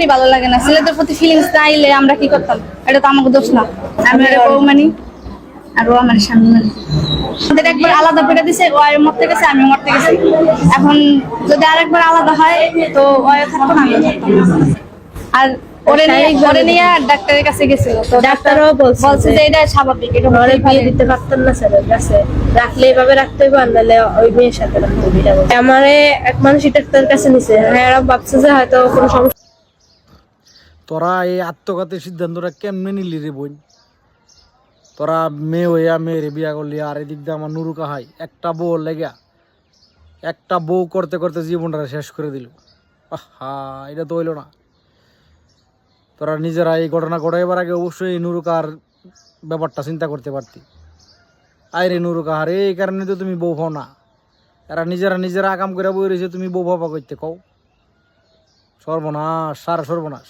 এমনি ভালো লাগে না। ছেলেদের প্রতি ফিলিংস না আইলে আমরা কি করতাম? এটা তো আমাকে দোষ না। আমি বউ মানি আর ও আমার স্বামী মানি। আমাদের একবার আলাদা করে দিছে ও আর মরতে গেছে আমি মরতে গেছি। এখন যদি আরেকবার আলাদা হয় তো ও থাকতো না আমিও থাকতাম আর ওরে নিয়ে ওরে নিয়ে ডাক্তারের কাছে গেছিল তো ডাক্তারও বলছে বলছে যে এটা স্বাভাবিক এটা ঘরে বিয়ে দিতে পারতেন না কাছে। রাখলে এভাবে রাখতে ওই মেয়ের সাথে রাখতে আমারে এক মানুষ ডাক্তারের কাছে নিছে। হ্যাঁ ভাবছে যে হয়তো কোনো সমস্যা তোরা এই আত্মঘাতের সিদ্ধান্তটা কেমনে নিলি রে বোন? তোরা মেয়ে হইয়া মেয়ের বিয়া করলি, আর এদিক দিয়ে আমার নুরু কাহাই একটা বউ লেগা, একটা বউ করতে করতে জীবনটা শেষ করে দিল। আহা, এটা তো হইল না। তোরা নিজেরা এই ঘটনা ঘটাইবার আগে অবশ্যই এই নুরু কাহার ব্যাপারটা চিন্তা করতে পারতি। আয় রে নুরু কাহার এই কারণে তো তুমি বউ পাও না। এরা নিজেরা নিজেরা আকাম করে বই রয়েছে তুমি বউ ভাবা করতে কও। সর্বনাশ, সারা সর্বনাশ।